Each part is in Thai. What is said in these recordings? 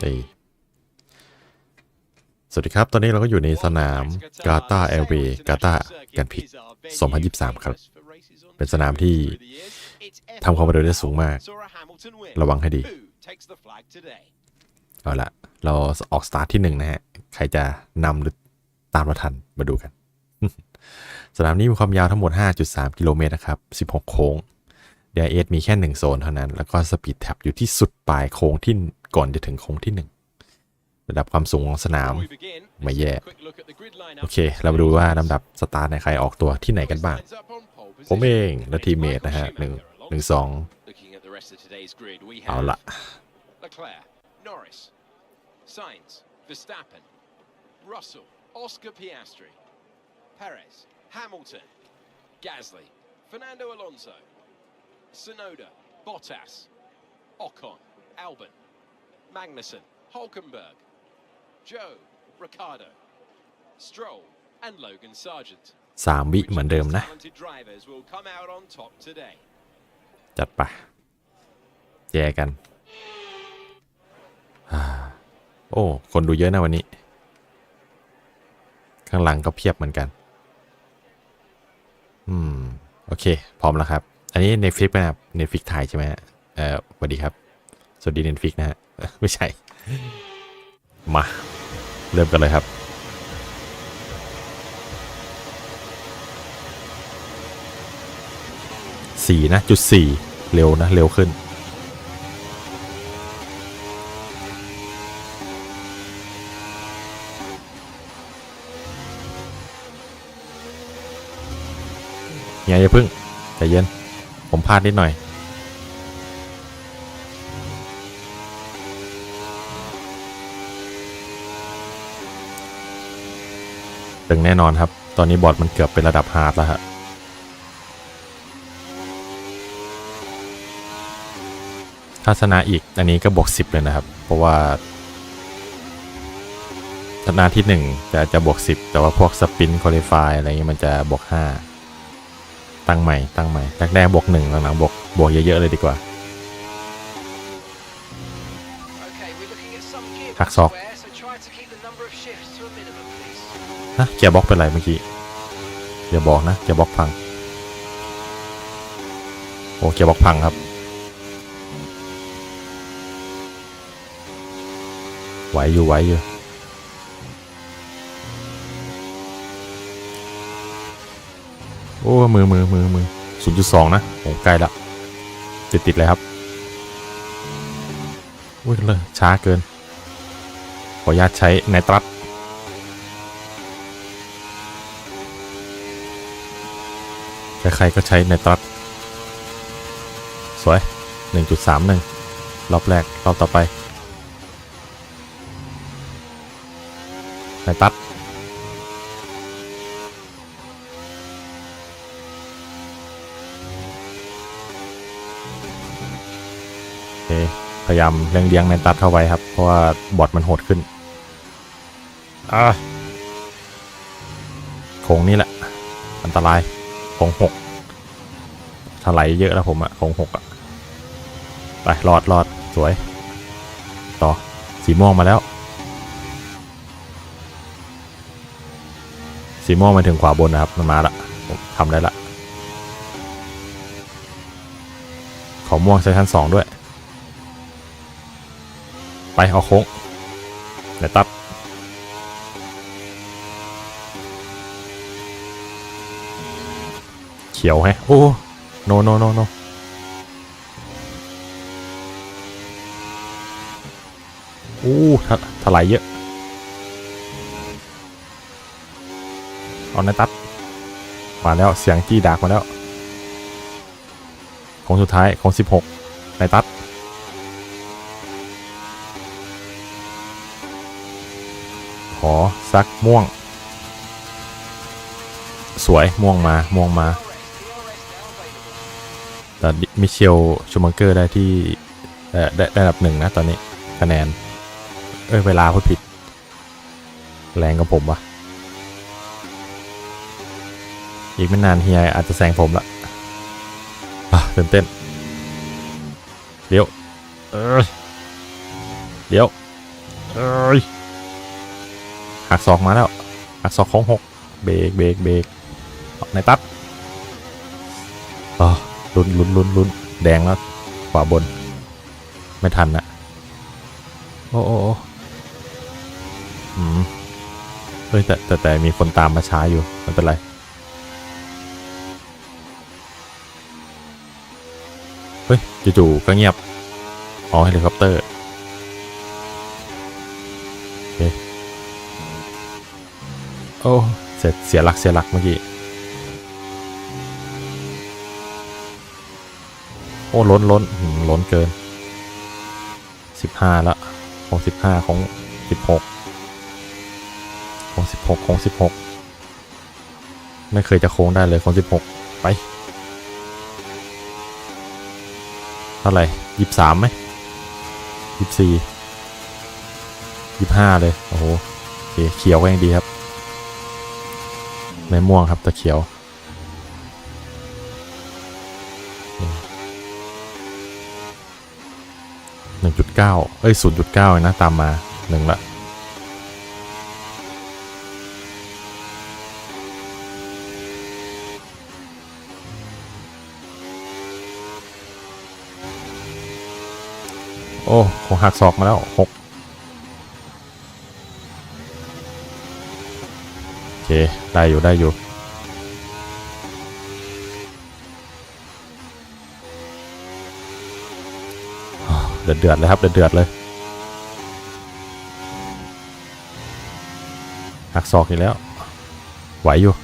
เอ้สวัสดีครับ ตอนนี้เราก็อยู่ในสนามกาตาแอร์เวย์กาตากันพิก 2023 ครับ เป็นสนามที่ทำความเร็วได้สูงมาก ระวังให้ดี เอาละเราออกสตาร์ทที่หนึ่งนะฮะ ใครจะนำหรือตามเราทันมาดูกัน สนามนี้มีความยาวทั้งหมด 5.3 กิโลเมตรนะครับ 16 โค้ง DIS มีแค่ 1 โซนเท่านั้น แล้วก็สปีดแท็บอยู่ที่สุดปลายโค้งที่ ก่อนจะถึงโค้งที่ 1 ระดับความสูงของสนามไม่แย่ โอเค เรามาดูว่าลำดับสตาร์ทในใครออกตัวที่ไหนกันบ้าง ผมเองและทีมเมทนะฮะหนึ่งหนึ่งสองเอาละ Leclerc, Norris, Sainz, Verstappen, Russell, Oscar Piastri, Perez, Hamilton, Gasly, Fernando Alonso, Sonoda, Bottas, Ocon, Albon, Magnussen, Hulkenberg, Joe, Ricardo, Stroll, and Logan Sargent. สามวิเหมือนเดิมนะ Talented drivers will come out on top today. จัดไปแยกันอ่าโอ้ คนดูเยอะนะวันนี้ ข้างหลังก็เพียบเหมือนกัน อืม โอเค พร้อมแล้วครับ อันนี้ Netflix นะครับ Netflix ไทยใช่ไหมฮะเออสวัสดีครับ สวัสดี Netflix นะฮะ ไม่ใช่ มา เริ่มกันเลยครับ สี่นะ จุดสี่เร็วนะ เร็วขึ้น อย่าพึ่งใจเย็น ผมพลาดนิดหน่อย ตึงแน่นอนครับ ตอนนี้บอร์ดมันเกือบเป็นระดับฮาร์ดแล้วฮะถ้าชนะอีกอันนี้ก็บวก 10 เลยนะครับ เพราะว่าชนะที่ 1 จะจะบวก 10 แต่ว่าพวกสปินคอลิฟายอะไรเงี้ยมันจะบวก 5 ตั้งใหม่ตั้งใหม่แรกๆบวก1หลังๆบวกบวกเยอะ ๆ เลยดีกว่า Okay, we're looking at some นะเกียร์บล็อกเป็นไรเมื่อกี้อย่าบอกนะเกียร์บล็อกพังโอ้เกียร์บล็อกพังครับ ไหวอยู่ไหวอยู่โอ้มือมือมือมือศูนย์จุดสองนะโอ้ใกล้ละติดติดเลยครับอุ้ยเลยช้าเกิน ขออนุญาตใช้ไนตรัส ใครๆก็ใช้ในตรัสสวย 1.31 รอบแรก รอบต่อไปในตัดพยายามเลี้ยงเลี้ยงในตัดเข้าไว้ครับ เพราะว่าบอทมันโหดขึ้น อ่าโค้งนี่แหละ อันตราย คงหกถลายเยอะแล้วผมอะคงหกอะไปรอดรอดสวย ต่อ สีม่วงมาแล้ว สีม่วงมาถึงขวาบนนะครับ มันมาละผมทำได้ละ ขอม่วงใช้ชั้นสองด้วย ไปเอาโค้งเดี๋ยวตัด ขียวแฮะโอ้โนโนโนโนอู้ถถลายเยอะ เอาในตัดมาแล้วเสียงจี้ดากมาแล้ว ของสุดท้ายของสิบหกในตัดขอซักม่วง สวยม่วงมาม่วงมา แต่มิเชลชูมังเกอร์ได้ที่เอ่อได้ได้อันดับหนึ่งนะตอนนี้คะแนน เอ้ย เวลาพูดผิด แรงกับผมวะอีกไม่นานเฮียอาจจะแซงผมละอะตื่นเต้นเดี๋ยวเออเดี๋ยวเอ้ยหักศอกมาแล้วหักศอกของหกเบรกเบรกเบรกในตัด ลุ้นลุ้นลุ้นลุ้นแดงแล้วขวาบน ไม่ทันนะโอ้โอ้โอ้อืมเฮ้ยแต่แต่แต่มีคนตามมาช้าอยู่ไม่เป็นไรเฮ้ยจู่ๆก็เงียบอ๋อเฮลิคอปเตอร์โอเคโอ้เสร็จเสียหลักเสียหลักเมื่อกี้ อ้ล้นล้นล้นเกินสิบห้าละของสิบห้าของสิบหกของสิบหกของสิบหกไม่เคยจะโค้งได้เลยของสิบหกไป เท่าไหร่ยี่สามไหมยี่สี่ยี่ห้าเลย โอ้โหโอเคเขียวก็ยังดีครับ ไม่ม่วงครับแต่เขียว หนึ่งจุดเก้าเอ้ยศูนย์จุดเก้านะ ตามมาหนึ่งละโอ้คงหักศอกมาแล้วหกโอเค ได้อยู่ได้อยู่ เดือดเดือดเลยครับเดือดเดือดเลยหักศอกอีกแล้ว ไหวอยู่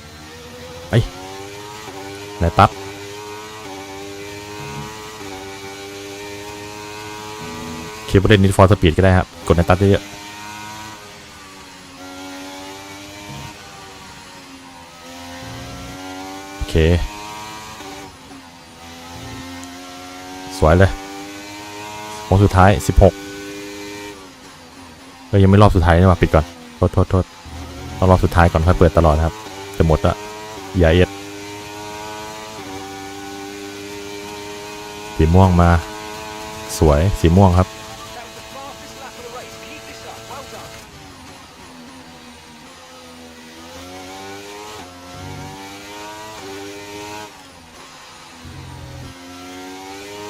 ไอ้ไหนตัดคลิปเล่นนิดฟอร์สปีดก็ได้ครับ กดในตัดเยอะๆโอเค สวยเลย โค้งสุดท้าย 16เอ้ยยังไม่รอบสุดท้ายนี่หว่าปิดก่อน โทษโทษโทษต้องรอบสุดท้ายก่อนค่อยเปิดตลอดครับจะหมดละอย่าเอ็ดสีม่วงมา สวยสีม่วงครับ That was the fastest lap of the race. Keep this up. Well done.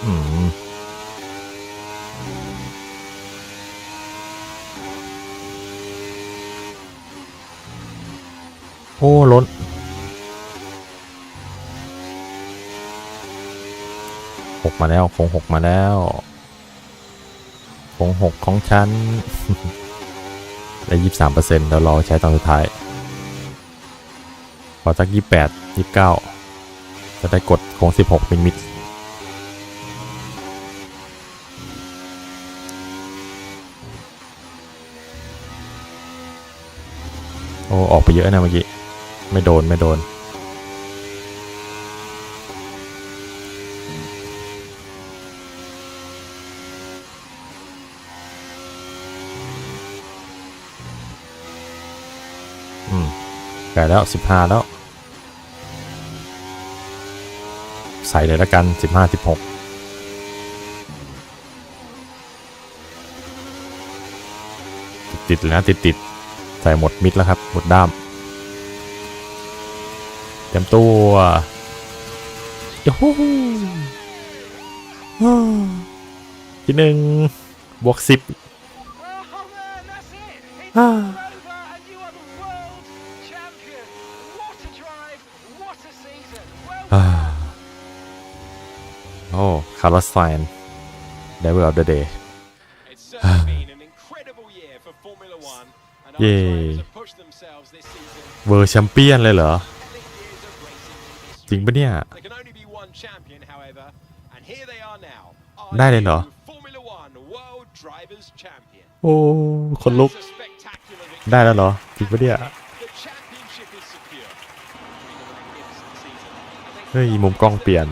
อืมโอ้ล้น หกมาแล้วคงหกมาแล้วคงหกของฉันได้ยี่สามเปอร์เซ็นต์แล้วรอใช้ตอนสุดท้ายพอสักยี่แปดยี่เก้าจะได้กดโค้งสิบหกมิลมิตโอ้ออกไปเยอะนะเมื่อกี้ ไม่โดนไม่โดน ไก่แล้วสิบห้าแล้ว ใส่เลยละกันสิบห้าสิบหกติดๆเลยนะติดๆใส่หมดมิดแล้วครับ หมดด้าม เต็มตัวโอ้โหที่หนึ่งบวกสิบ Oh man, คาร์ลสไซน์ Devil of the Day เย่เวอร์แชมเปี้ยนเลยเหรอ จริงปะเนี่ย ได้เลยเหรอ โอ้คนลุก ได้แล้วเหรอ จริงปะเนี่ย เฮ้ย มุมกล้องเปลี่ยน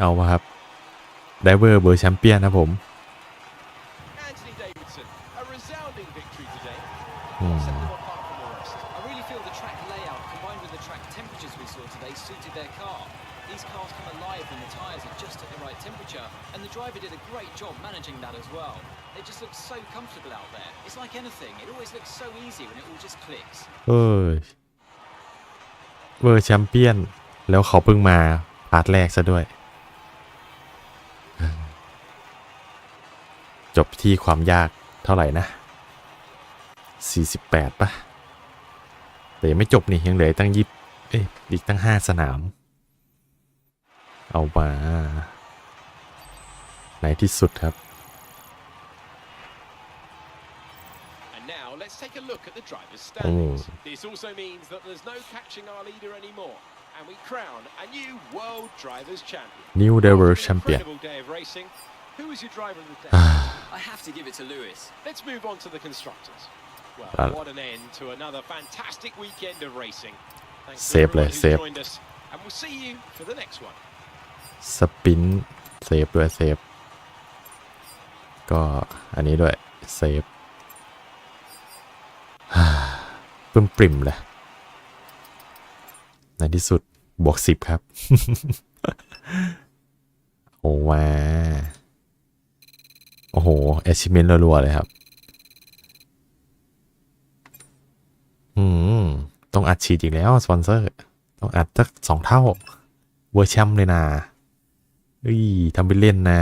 เอามาครับไดเวอร์เบอร์แชมเปี้ยนนะผม Anthony Davidson, a resounding victory today. อืม Set them apart from the rest. I really feel the track layout combined with the track temperatures we saw today suited their car. These cars come alive when the tyres are just at the right temperature, and the driver did a great job managing that as well. They just look so comfortable out there. It's like anything, it always looks so easy when it all just clicks. เอ้ยเวอร์แชมเปี้ยน แล้วเขาเพิ่งมาพาร์ทแรกซะด้วย จบที่ความยากเท่าไหร่นะ 48ปะแต่ยังไม่จบนี่ยังเหลืออกตั้งยิบเอ้ยอีกตั้ง 5 สนาม เอามาในที่สุดครับ And now let's take a look at the drivers' Oh. standings. This also means that there's no catching our leader anymore, and we crown a new World Drivers' Champion. New After Driver an Champion Incredible day of racing. Who is your driver of the day? I have to give it to Lewis. Let's move on to the constructors. Well, Well- what an end to another fantastic weekend of racing. Thanks to Save everyone le, who save. joined us, and we'll see you for the next one. สปินเซฟด้วยเซฟ ก็อันนี้ด้วย เซฟ ปึ้มปริ่มเลย ในที่สุดบวกสิบครับ โอ้ว้า โอ้โห achievement รัวๆเลยครับ อืม ต้องอัดฉีดอีกแล้วสปอนเซอร์ ต้องอัดสักสองเท่า เวอร์ชัมเลยนะเอ้ยทำไปเล่นนะ